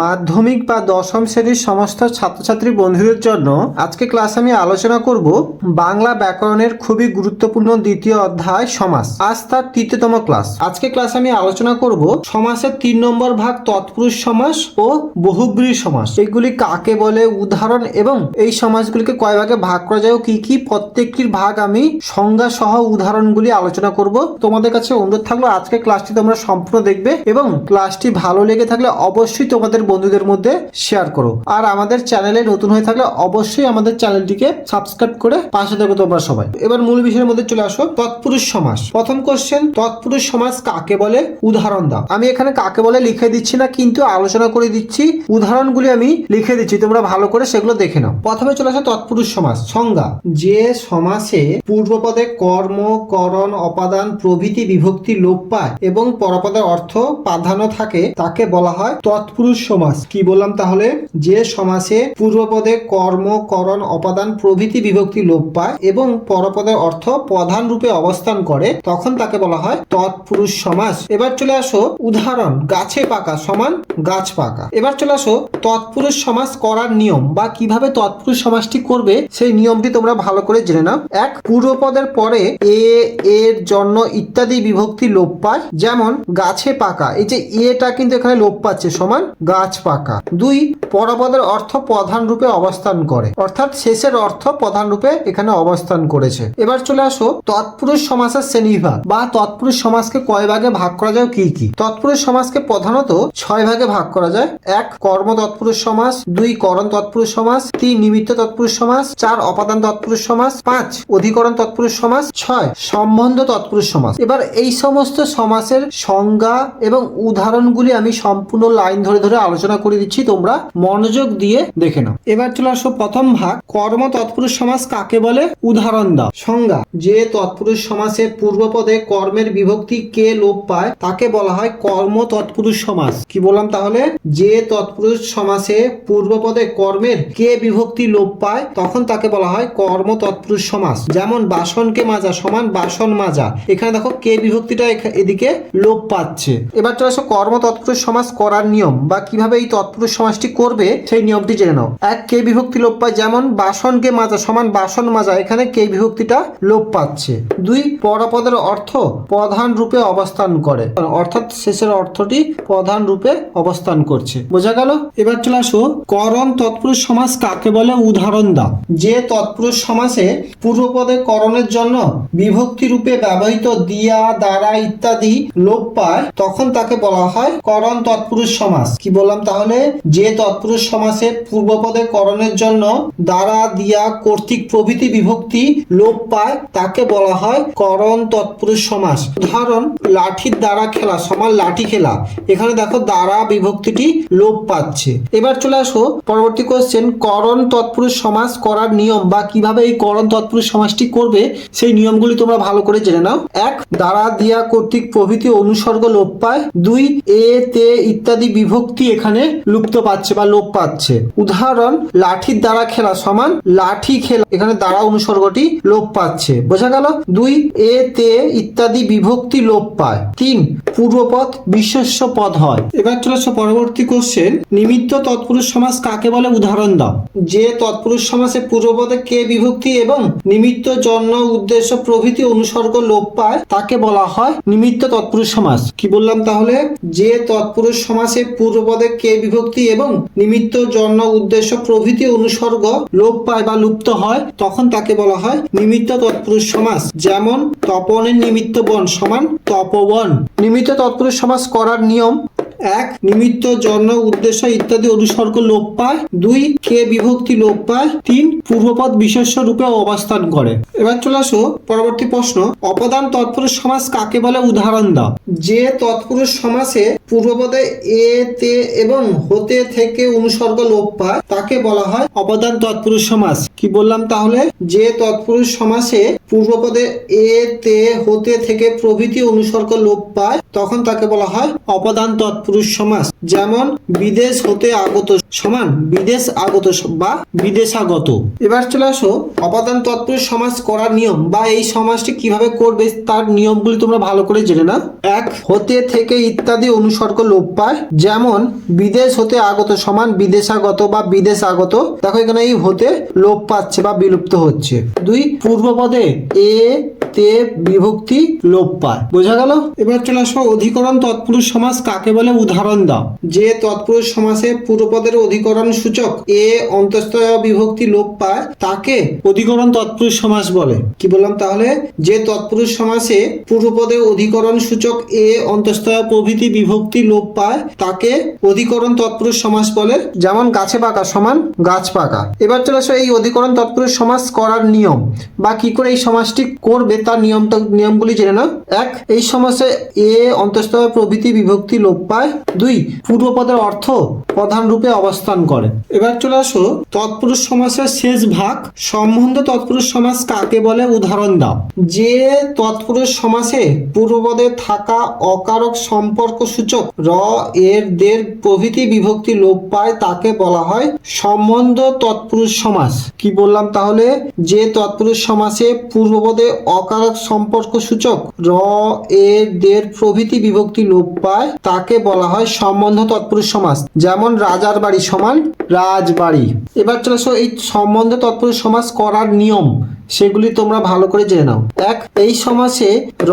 মাধ্যমিক বা দশম শ্রেণির সমস্ত ছাত্রছাত্রী বন্ধুদের জন্য আজকে ক্লাস আমি আলোচনা করব বাংলা ব্যাকরণের খুবই গুরুত্বপূর্ণ দ্বিতীয় অধ্যায় সমাস। আজ তার তৃতীয়তম ক্লাস আজকে ক্লাস আমি আলোচনা করব সমাসের তিন নম্বর ভাগ তৎপুরুষ সমাস ও বহুব্রী সমাস। এগুলি কাকে বলে, উদাহরণ এবং এই সমাসগুলিকে কয় ভাগে ভাগ করা যায় কি কি প্রত্যেকটির ভাগ আমি সংজ্ঞা সহ উদাহরণগুলি আলোচনা করব। তোমাদের কাছে অনুরোধ থাকল আজকে ক্লাসটি তোমরা সম্পূর্ণ দেখবে এবং ক্লাসটি ভালো লেগে থাকলে অবশ্যই তোমাদের বন্ধুদের মধ্যে শেয়ার করো। আর আমাদের চ্যানেলে নতুন হয়ে থাকলে অবশ্যই আমাদের চ্যানেলটিকে সাবস্ক্রাইব করে পাশে থাকো তোমরা সবাই। এবার মূল বিষয়ের মধ্যে চলে আসো, তৎপুরুষ সমাস। প্রথম কোশ্চেন তৎপুরুষ সমাস কাকে বলে? উদাহরণ দাও। আমি এখানে কাকে বলে লিখে দিচ্ছি না, কিন্তু আলোচনা করে দিচ্ছি। উদাহরণগুলি আমি লিখে দিচ্ছি, তোমরা ভালো করে সেগুলো দেখে নাও। প্রথমে চলে আসো তৎপুরুষ সমাস, সংজ্ঞা। যে সমাসে পূর্বপদে কর্ম, করণ, অপাদান, প্রভৃতি বিভক্তি লোপ পায় এবং পরপদের অর্থ প্রাধান্য থাকে, তাকে বলা হয় তৎপুরুষ সমাস। কি বললাম তাহলে? যে সমাসে পূর্বপদে কর্ম, করণ, অপাদান প্রভৃতি বিভক্তি লোপ পায় এবং পরপদের অর্থ প্রধান রূপে অবস্থান করে, তখন তাকে বলা হয় তৎপুরুষ সমাস। এবার চলে আসো উদাহরণ, গাছে পাকা সমান গাছ পাকা। এবার চলে আসো তৎপুরুষ সমাস করার নিয়ম, বা কীভাবে তৎপুরুষ সমাসটি করবে, সেই নিয়মটি তোমরা ভালো করে জেনে নাও। এক, পূর্বপদের পরে এ, এর জন্য ইত্যাদি বিভক্তি লোপ পায়। যেমন, গাছে পাকা, এই যে এটা কিন্তু এখানে লোপ পাচ্ছে, সমান গাছ পাকা। দুই পরপদের অর্থ প্রধান রূপে অবস্থান করে। অর্থাৎ শেষের অর্থ প্রধান রূপে এখানে অবস্থান করেছে। এবার চলে আসো তৎপুরুষ সমাসের শ্রেণীবিভাগ বা তৎপুরুষ সমাজকে কয় ভাগে ভাগ করা যায়, কি কি? তৎপুরুষ সমাজকে প্রধানত ছয় ভাগে ভাগ করা যায়। এক, কর্ম তৎপুরুষ সমাস। দুই, করণ তৎপুরুষ সমাস। তিন, নিমিত্ত তৎপুরুষ সমাস। চার, অপাদান তৎপুরুষ সমাস। পাঁচ, অধিকরণ তৎপুরুষ সমাস। ছয়, সম্বন্ধ তৎপুরুষ সমাস। এবার এই সমস্ত সমাসের সংজ্ঞা এবং উদাহরণগুলি আমি সম্পূর্ণ লাইন ধরে ধরে আলোচনা করে দিচ্ছি, তোমরা মনোযোগ দিয়ে দেখে নাও। এবার চলে আসো প্রথম ভাগ, কর্ম তৎপুরুষ সমাস কাকে বলে? উদাহরণ দাও। সংজ্ঞা, যে তৎপুরুষ সমাসে পূর্বপদে কর্মের বিভক্তি কে লোপ পায়, তাকে বলা হয় কর্ম তৎপুরুষ সমাস। কি বললাম তাহলে? যে তৎপুরুষ সমাসে পূর্বপদে কর্মের কে বিভক্তি লোপ পায়, তখন তাকে বলা হয় কর্ম তৎপুরুষ সমাস। যেমন বাসনকে মাজা, সমান বাসন মাজা। এখানে দেখো কে বিভক্তিটা এদিকে লোপ পাচ্ছে। এবার চলে আসো কর্ম তৎপুরুষ সমাস করার নিয়ম বা কীভাবে এই তৎপুরুষ সমাসটি করবে সেই নিয়মটি জেনে নাও। এক, কে বিভক্তি লোপ পায়? যেমন বাসনকে মাজা, সমান বাসন মাজা, এখানে কে বিভক্তিটা লোপ পাচ্ছে। দুই, পরপদের অর্থ প্রধান রূপে অবস্থান করে। অর্থাৎ শেষের অর্থটি প্রধান রূপে অবস্থান করছে। বোঝা গেল? এবার চলে আসো। করণ তৎপুরুষ সমাজ কাকে বলে? উদাহরণ দাও। যে তৎপুরুষ সমাসে পূর্বপদে করণের জন্য বিভক্তি রূপে ব্যবহৃত দিয়া, দ্বারা ইত্যাদি লোপ পায়, তখন তাকে বলা হয় করণ তৎপুরুষ সমাস কি বললাম, তাহলে যে তৎপুরুষ সমাসে পূর্বপদে করণের জন্য দ্বারা দিয়া কর্তৃক প্রভৃতি বিভক্তি লোপ পায়, তাকে বলা হয় করণ তৎপুরুষ সমাস। উদাহরণ, লাঠির দ্বারা খেলা, সমান লাঠি খেলা। এখানে দেখো দ্বারা বিভক্তিটি লোপ পাচ্ছে। এবার চলে আসো পরবর্তী কোশ্চেন করণ তৎপুরুষ সমাস করার নিয়ম বা কীভাবে এই করণ তৎপুরুষ সমাসটি করবে, সেই নিয়মগুলি তোমরা ভালো করে জেনে নাও। এক, দ্বারা দিয়া কর্তৃক প্রভৃতি অনুসর্গ লোপ পায়। দুই, এ, তে ইত্যাদি বিভক্তি এখানে লুপ্ত পাচ্ছে বা লোপ পাচ্ছে। উদাহরণ, লাঠির দ্বারা খেলা সমান, লাঠি খেলা, এখানে দ্বারা অনুসর্গটি লোপ পাচ্ছে। বোঝা গেল? দুই, এ, তে ইত্যাদি বিভক্তি লোপ পায়। তিন, পূর্বপদ বিশেষ্য পদ হয়। এবার চলে আসো পরবর্তী কোশ্চেন নিমিত্ত তৎপুরুষ সমাস কাকে বলে? উদাহরণ দাও। যে তৎপুরুষ সমাসে পূর্বপদে কে বিভক্তি এবং নিমিত্ত জন্ম উদ্দেশ্য প্রভৃতি অনুসর্গ লোপ পায়, তাকে বলা হয় নিমিত্ত তৎপুরুষ সমাস। কি বললাম তাহলে? যে তৎপুরুষ সমাসে পূর্বপদে কে বিভক্তি এবং নিমিত্ত জন্য উদ্দেশ্য প্রভৃতি অনুসর্গ লোপ পায় বা লুপ্ত হয়, তখন তাকে বলা হয় নিমিত্ত তৎপুরুষ সমাজ যেমন, তপনের নিমিত্ত বন সমান তপবন। নিমিত্ত তৎপুরুষ সমাজ করার নিয়ম এক, নিমিত্ত, জন্ম, উদ্দেশ্য ইত্যাদি অনুসর্গ লোপ পায়। দুই, কে বিভক্তি লোপ পায়। তিন, পূর্বপদ বিশেষ্য রূপে অবস্থান করে। এবার চলে আসো পরবর্তী প্রশ্ন। অপদান তৎপুরুষ সমাস কাকে বলে উদাহরণ দাও। যে তৎপুরুষ সমাসে পূর্বপদে এ, তে এবং হতে থেকে অনুসর্গ লোপ পায়, তাকে বলা হয় অপদান তৎপুরুষ সমাস। কি বললাম তাহলে? যে তৎপুরুষ সমাসে পূর্বপদে এ, তে, হতে থেকে প্রভৃতি অনুসর্গ লোপ পায় তখন তাকে বলা হয় অপদান তৎপুরুষ সমাজ যেমন বিদেশ হতে আগত সমান বিদেশ আগত বা বিদেশাগত। এবার চলে আসো, অপাদান তৎপুরুষ সমাস করার নিয়ম বা এই সমাজটি কীভাবে করবে তার নিয়মগুলি তোমরা ভালো করে জেনে না এক, হতে থেকে ইত্যাদি অনুসর্গ লোপ পায়। যেমন, বিদেশ হতে আগত সমান বিদেশাগত বা বিদেশ আগত দেখো এখানে এই হতে লোপ পাচ্ছে বা বিলুপ্ত হচ্ছে। দুই, পূর্বপদে এ, তে বিভক্তি লোপ পায়। বোঝা গেল? এবার চলে আসো, অধিকরণ তৎপুরুষ সমাস কাকে বলে? উদাহরণ দাও। যে তৎপুরুষ সমাসে পূর্বপদের অধিকরণ সূচক এ অন্তস্থ বিভক্তি লোপ পায়, তাকে অধিকরণ তৎপুরুষ সমাস বলে। কি বললাম তাহলে? যে তৎপুরুষ সমাসে পূর্বপদের অধিকরণ সূচক এ অন্তস্থ প্রভৃতি বিভক্তি লোপ পায়, তাকে অধিকরণ তৎপুরুষ সমাস বলে। যেমন গাছে পাকা সমান গাছ পাকা। এবার চলে আসো এই অধিকরণ তৎপুরুষ সমাস করার নিয়ম। বা কি করে এই সমাসটি করবে তার নিয়মটা নিয়মগুলি জেনে নাও। এক, এই সমাসে এ অন্তস্থ প্রভৃতি বিভক্তি লোপ পায়। দুই, পূর্বপদের অর্থ প্রধান রূপে অবস্থান করে এবার চলে আসো তৎপুরুষ সমাসের শেষ ভাগ। সম্বন্ধ তৎপুরুষ সমাস কাকে বলে? উদাহরণ দাও। যে তৎপুরুষ সমাসে পূর্বপদে থাকা অকারক সম্পর্ক সূচক র, এর, দের প্রভৃতি বিভক্তি লোপ পায়, তাকে বলা হয় সম্বন্ধ তৎপুরুষ সমাস কি বললাম তাহলে? যে তৎপুরুষ সমাসে পূর্বপদে অকারক সম্পর্ক সূচক র, এর, দের প্রভৃতি বিভক্তি লোপ পায়, তাকে বলা হয় সম্বন্ধ তৎপুরুষ সমাস যেমন রাজার বাড়ি সমান রাজবাড়ি। এবার চলে আসো, এই সম্বন্ধে তৎপুরুষ সমাস করার নিয়ম, সেগুলি তোমরা ভালো করে জেনে নাও। এক, এই সমাসে র,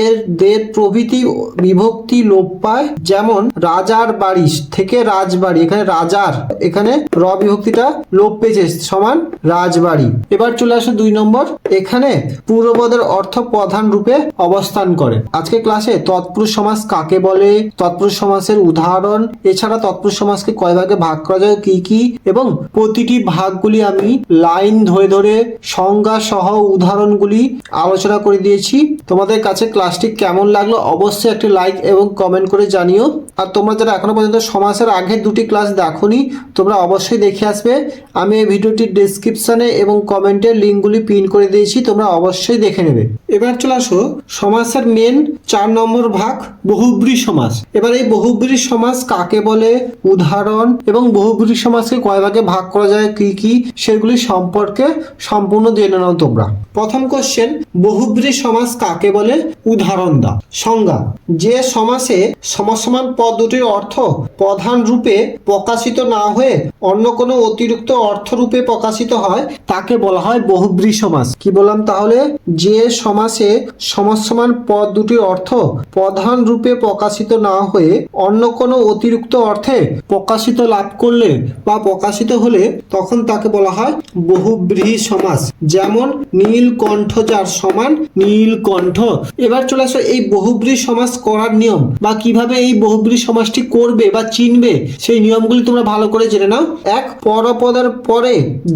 এর দের প্রভৃতি বিভক্তি লোপ পায়, যেমন রাজার বাড়ি থেকে রাজবাড়ি, এখানে রাজার, এখানে র বিভক্তিটা লোপ পেয়েছে, সমান রাজবাড়ি। এবার চলে আসো দুই নম্বর, এখানে পূর্বপদের অর্থ প্রধান রূপে অবস্থান করে। আজকে ক্লাসে তৎপুরুষ সমাস কাকে বলে, তৎপুরুষ সমাসের উদাহরণ, এছাড়া তৎপুরুষ সমাসকে কয় ভাগে ভাগ করা যায় কি কি? এবং প্রতিটি ভাগগুলি আমি লাইন ধরে ধরে সংজ্ঞা সহ উদাহরণগুলি আলোচনা করে দিয়েছি। তোমাদের কাছে ক্লাসটি কেমন লাগল অবশ্যই একটি লাইক এবং কমেন্ট করে জানিও। আর তোমরা যারা এখনও পর্যন্ত সমাসের আগের দুটি ক্লাস দেখোনি, তোমরা অবশ্যই দেখে আসবে। আমি এই ভিডিওটির ডেসক্রিপশনে এবং কমেন্টের লিঙ্কগুলি পিন করে দিয়েছি, তোমরা অবশ্যই দেখে নেবে। এবার চলে আসো সমাসের মেন চার নম্বর ভাগ, বহুব্রী সমাস। এবার এই বহুব্রী সমাস কাকে বলে? উদাহরণ এবং বহুব্রী সমাসকে কয় ভাগে ভাগ করা যায়, কি কি, সেগুলি সম্পর্কে সম্পূর্ণ জেনে নাও তোমরা। প্রথম কোশ্চেন বহুব্রী সমাজ কাকে বলে? উদাহরণ দা সংজ্ঞা, যে সমাসে সমাসমান পদ দুটির অর্থ প্রধান রূপে প্রকাশিত না হয়ে অন্য কোনো অতিরিক্ত অর্থ রূপে প্রকাশিত হয়, তাকে বলা হয় বহুব্রী সমাস কি বললাম তাহলে? যে সমাসে সমাসমান পদ দুটির অর্থ প্রধান রূপে প্রকাশিত না হয়ে অন্য কোনো অতিরিক্ত অর্থে প্রকাশিত লাভ করলে বা প্রকাশিত হলে তখন তাকে বলা হয় বহুব্রীহি সমাস যেমন নীলকণ্ঠ যার সমান নীলকণ্ঠ এবার চলে আসো এই বহুব্রী সমাস করার নিয়ম বা কীভাবে এই বহুব্রী সমাসটি করবে বা চিনবে, সেই নিয়মগুলি তোমরা ভালো করে জেনে নাও। এক, পরপদের পরে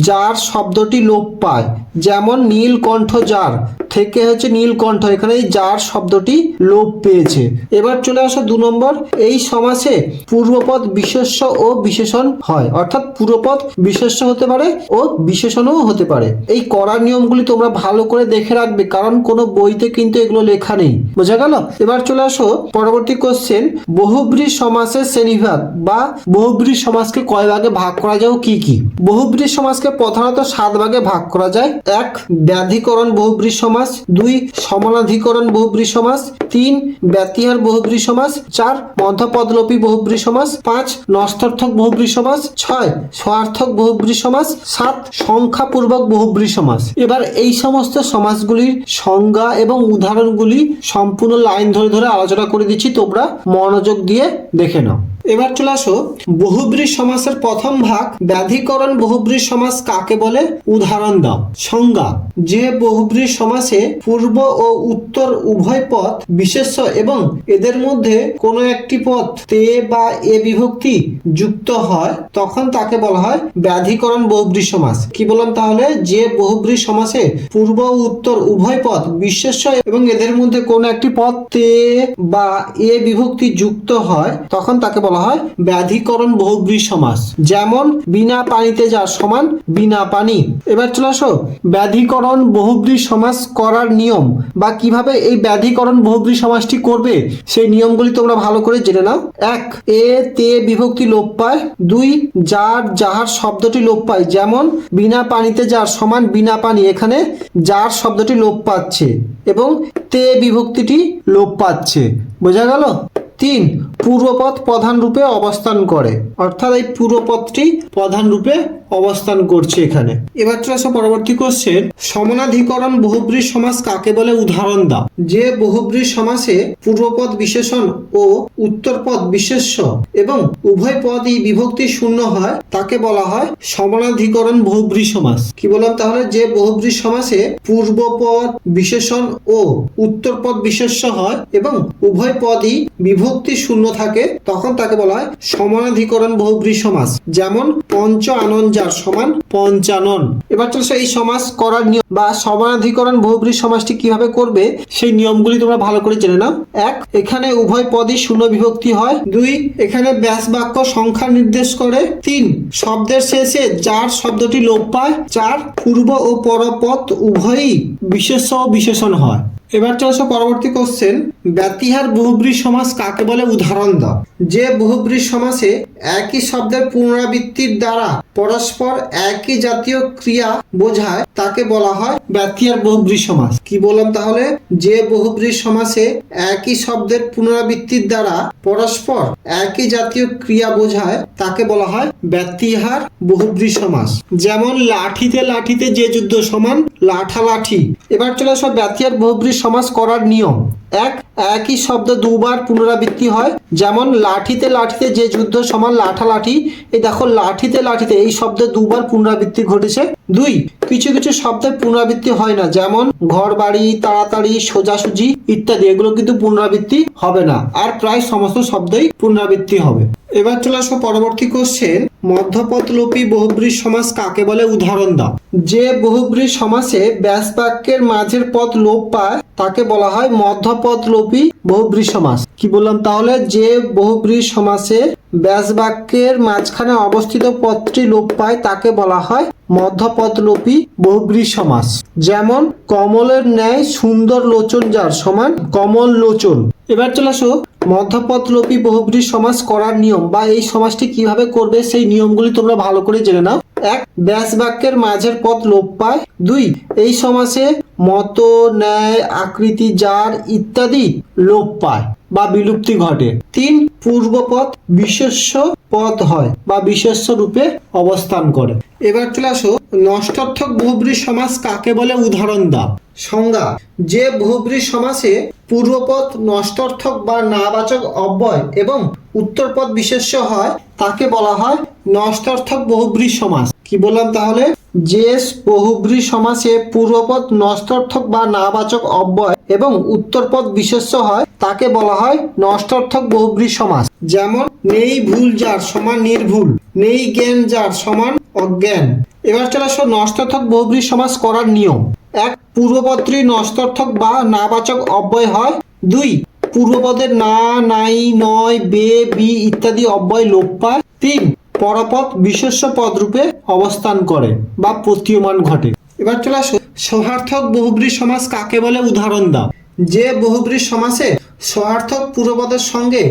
যার শব্দটি লোপ পায়, যেমন নীলকণ্ঠ যার থেকে হচ্ছে নীলকণ্ঠ এখানে এই যার শব্দটি লোপ পেয়েছে। এবার চলে আসো দু নম্বর, এই সমাসে পূর্বপদ বিশেষ্য ও বিশেষণ হয়। অর্থাৎ পূর্বপদ বিশেষ্য হতে পারে ও বিশেষণও হতে পারে। এই করার নিয়মগুলি তোমরা ভালো করে দেখে রাখবে, কারণ কোনো বইতে কিন্তু এগুলো লেখা নেই। বোঝা গেল? এবার চলে আসো পরবর্তী কোশ্চেন বহুব্রী সমাসের শ্রেণীভাগ বা বহুব্রী সমাজকে কয় ভাগে ভাগ করা যায় কি কি? বহুব্রী সমাজকে প্রধানত সাত ভাগে ভাগ করা যায়। এক, ব্যাধিকরণ বহুব্রী সমাজ দুই, সমানাধিকরণ বহুব্রী সমাজ তিন, ব্যতিহার বহুব্রী সমাজ চার, মধ্যপদলোপী বহুব্রী সমাজ পাঁচ নস্তর্থক বহুব্রী সমাস ছয়, স্বার্থক বহুব্রী সমাস সাত, সংখ্যাপূর্বক বহুব্রী সমাস এবার এই সমস্ত সমাজগুলির সংজ্ঞা এবং উদাহরণগুলি সম্পূর্ণ লাইন ধরে ধরে আলোচনা করে দিচ্ছি। তোমরা মনোযোগ দিয়ে দেখে নাও। এবার চলে আসো, বহুব্রী সমাসের প্রথম ভাগ, ব্যাধিকরণ বহুব্রী সমাস কাকে বলে? উদাহরণ দাও। সংজ্ঞা, যে বহুব্রী সমাসে পূর্ব ও উত্তর উভয় পথ বিশেষ্য এবং এদের মধ্যে কোনো একটি পথ তে বা এ বিভক্তি যুক্ত হয়, তখন তাকে বলা হয় ব্যাধিকরণ বহুব্রী সমাস। কি বললাম তাহলে? যে বহুব্রী সমাসে পূর্ব ও উত্তর উভয় পথ বিশেষ্য এবং এদের মধ্যে কোনো একটি পথ তে বা এ বিভক্তি যুক্ত হয়, তখন তাকে বলা বলা হয় ব্যাধিকরণ বহুব্রী সমাস। যেমন, বিনা পানিতে যার সমান বিনা পানি। এবার চলে আসো, ব্যাধিকরণ বহুব্রী সমাস করার নিয়ম বা কীভাবে এই ব্যাধিকরণ বহুব্রী সমাসটি করবে, সেই নিয়মগুলি তোমরা ভালো করে জেনে নাও। এক, এ তে বিভক্তি লোপ পায়। দুই, যার যাহার শব্দটি লোপ পায়, যেমন, বিনা পানিতে যার সমান বিনা পানি, এখানে যার শব্দটি লোপ পাচ্ছে এবং তে বিভক্তিটি লোপ পাচ্ছে। বোঝা গেল? তিন পূর্বপদ প্রধান রূপে অবস্থান করে। অর্থাৎ এই পূর্বপদটি প্রধান রূপে অবস্থান করছে এখানে। এবার চলে আসো পরবর্তী কোশ্চেন সমানাধিকরণ বহুব্রী সমাস কাকে বলে? উদাহরণ দাও। যে বহুব্রী সমাসে পূর্বপদ বিশেষণ ও উত্তরপদ বিশেষ্য এবং উভয় পদই বিভক্তি শূন্য হয়, তাকে বলা হয় সমানাধিকরণ বহুব্রী সমাস। কি বললাম তাহলে? যে বহুব্রী সমাসে পূর্বপদ বিশেষণ ও উত্তরপদ বিশেষ্য হয় এবং উভয় পদই বিভক্তি শূন্য থাকে, তখন তাকে বলা হয় সমানাধিকরণ বহুব্রী সমাস যেমন পঞ্চ আনন যার সমান পঞ্চানন। এবার চলছে এই সমাস করার নিয়ম বা সমানাধিকরণ বহুব্রী সমাসটি কীভাবে করবে, সেই নিয়মগুলি তোমরা ভালো করে জেনে নাও। এক, এখানে উভয় পদই শূন্য বিভক্তি হয়। দুই, এখানে ব্যাস বাক্য সংখ্যা নির্দেশ করে। তিন, শব্দের শেষে যার শব্দটি লোপ পায়, চার, পূর্ব ও পরপদ উভয়ই বিশেষ বিশেষণ হয়। এবার চলছে পরবর্তী কোশ্চেন ব্যতিহার বহুব্রী সমাস কাকে বলে উদাহরণ দাও। যে বহুব্রী সমাসে একই শব্দের পুনরাবৃত্তির দ্বারা পরস্পর একই জাতীয় ক্রিয়া বোঝায়, তাকে বলা হয় ব্যতিহার বহুব্রী সমাস। কি বললাম তাহলে? যে বহুব্রী সমাসে একই শব্দের পুনরাবৃত্তির দ্বারা পরস্পর একই জাতীয় ক্রিয়া বোঝায়, তাকে বলা হয় ব্যতিহার বহুব্রী সমাস। যেমন লাঠিতে লাঠিতে যে যুদ্ধ সমান লাঠা লাঠি এবার চলে আসো ব্যতিহার বহুব্রী সমাস করার নিয়ম। এক, একই শব্দ দুবার পুনরাবৃত্তি হয়। যেমন, লাঠিতে লাঠিতে যে যুদ্ধ সমান লাঠা লাঠি এই দেখো, লাঠিতে লাঠিতে এই শব্দে দুবার পুনরাবৃত্তি ঘটেছে। দুই, কিছু কিছু শব্দের পুনরাবৃত্তি হয় না। যেমন ঘর বাড়ি তাড়াতাড়ি, সোজাসুজি ইত্যাদি, এগুলো কিন্তু পুনরাবৃত্তি হবে না। আর প্রায় সমস্ত শব্দই পুনরাবৃত্তি হবে। এবার চলে আসব পরবর্তী কোশ্চেন মধ্যপদলোপী বহুব্রী সমাস কাকে বলে উদাহরণ দাও। যে বহুব্রী সমাসে ব্যাস বাক্যের মাঝের পদ লোপ পায় তাকে বলা হয় মধ্যপদলোপী বহুব্রী সমাস কি বললাম? তাহলে যে বহুব্রী সমাসে ব্যাস বাক্যের মাঝখানে অবস্থিত পদটি লোপ পায়, তাকে বলা হয় মধ্যপদলোপী বহুব্রী সমাস যেমন, কমলের ন্যায় সুন্দর লোচন যার সমান কমল লোচন। এবার চলে আসো, মধ্যপদলোপী বহুব্রী সমাস করার নিয়ম বা এই সমাজটি কীভাবে করবে সেই নিয়মগুলি তোমরা ভালো করে জেনে নাও। এক ব্যাস বাক্যের মাঝের পদ লোপ পায়। দুই, এই সমাসে মত, ন্যায়, আকৃতি যার ইত্যাদি লোপ পায় বা বিলুপ্তি ঘটে। তিন পূর্বপদ বিশেষ্য পদ হয় বা বিশেষ্য রূপে অবস্থান করে। এবার চলে আসো নষ্টার্থক বহুব্রী সমাস কাকে বলে উদাহরণ দাও। সংজ্ঞা, যে বহুব্রী সমাসে পূর্বপদ নষ্টার্থক বা নাবাচক অব্যয় এবং উত্তরপদ বিশেষ্য হয়, তাকে বলা হয় নষ্টার্থক বহুব্রী সমাস। কি বললাম তাহলে? যে বহুব্রী সমাসে পূর্বপদ নষ্টার্থক বা নাবাচক অব্যয় এবং উত্তরপদ বিশেষ্য হয়, তাকে বলা হয় নষ্টার্থক বহুব্রী সমাস। যেমন, নেই ভুল যার সমান নির্ভুল, নেই জ্ঞান যার সমান অজ্ঞান। এবার চলে আসো নষ্টার্থক বহুব্রী সমাস করার নিয়ম। এক পূর্বপত্রী নষ্টার্থক বা নাবাচক অব্যয় হয়। দুই, পূর্বপদের না, নাই, নয়, বে, বি ইত্যাদি অব্যয় লোপ পায়। তিন পরপদ বিশেষ্য পদ রূপে অবস্থান করে বা প্রতীয়মান ঘটে। এবার চলে আসো। সহার্থক বহুব্রী সমাস কাকে বলে উদাহরণ দাও। যে বহুব্রী সমাসে সহার্থক পূর্বপদের সঙ্গে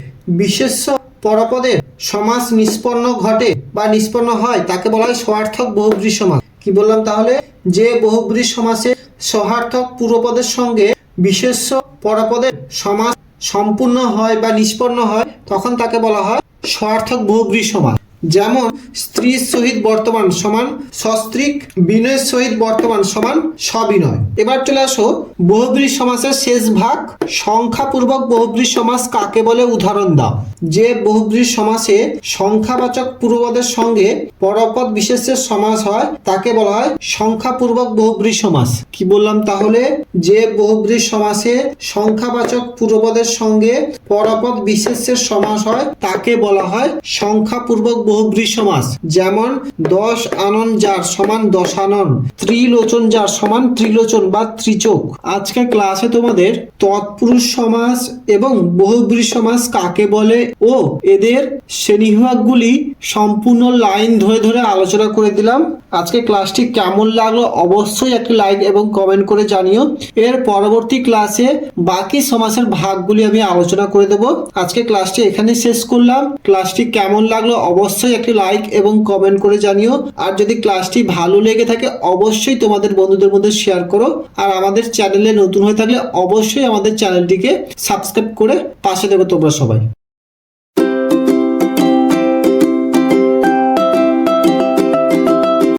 বিশেষ্য পরপদের সমাস নিষ্পন্ন ঘটে বা নিষ্পন্ন হয়, তাকে বলা হয় সহার্থক বহুব্রী সমাস। কি বললাম তাহলে? যে বহুব্রী সমাসে সহার্থক পূর্বপদের সঙ্গে বিশেষ্য পরপদের সমাস সম্পূর্ণ হয় বা নিষ্পন্ন হয়, তখন তাকে বলা হয় সহার্থক বহুব্রী সমাস। যেমন স্ত্রীর সহিত বর্তমান সমান, সস্ত্রীক বিনয়ের সহিত বর্তমান সমান, সবিনয়। এবার চলে আসো বহুব্রী সমাসের শেষ ভাগ। সংখ্যাপূর্বক বহুব্রী সমাস কাকে বলে? উদাহরণ দাও। যে বহুব্রী সমাসে সংখ্যাবাচক পূর্বপদের সঙ্গে পরপদ বিশেষের সমাস হয়, তাকে বলা হয় সংখ্যাপূর্বক বহুব্রী সমাস। কি বললাম তাহলে? যে বহুব্রী সমাসে সংখ্যাবাচক পূর্বপদের সঙ্গে পরপদ বিশেষের সমাস হয়, তাকে বলা হয় সংখ্যাপূর্বক বহুব্রী সমাস যেমন দশ আনন যার সমান দশ আনন, ত্রিলোচন যার সমান ত্রিলোচন বা ত্রিচোক আজকের ক্লাসে তোমাদের তৎপুরুষ সমাস এবং বহুব্রী সমাস কাকে বলে ও এদের শ্রেণীবিভাগগুলি সম্পূর্ণ লাইন ধরে ধরে আলোচনা করে দিলাম। আজকে ক্লাসটি কেমন লাগল অবশ্যই একটি লাইক এবং কমেন্ট করে জানিও। এর পরবর্তী ক্লাসে বাকি সমাসের ভাগগুলি আমি আলোচনা করে দেব। আজকে ক্লাসটি এখানে শেষ করলাম। ক্লাসটি কেমন লাগল অবশ্যই একটি লাইক এবং কমেন্ট করে জানিও। আর যদি ক্লাসটি ভালো লেগে থাকে, অবশ্যই তোমাদের বন্ধুদের মধ্যে শেয়ার করো। আর আমাদের চ্যানেলে নতুন হয়ে থাকলে অবশ্যই আমাদের চ্যানেলটিকে সাবস্ক্রাইব করে পাশে দেবো তোমরা সবাই।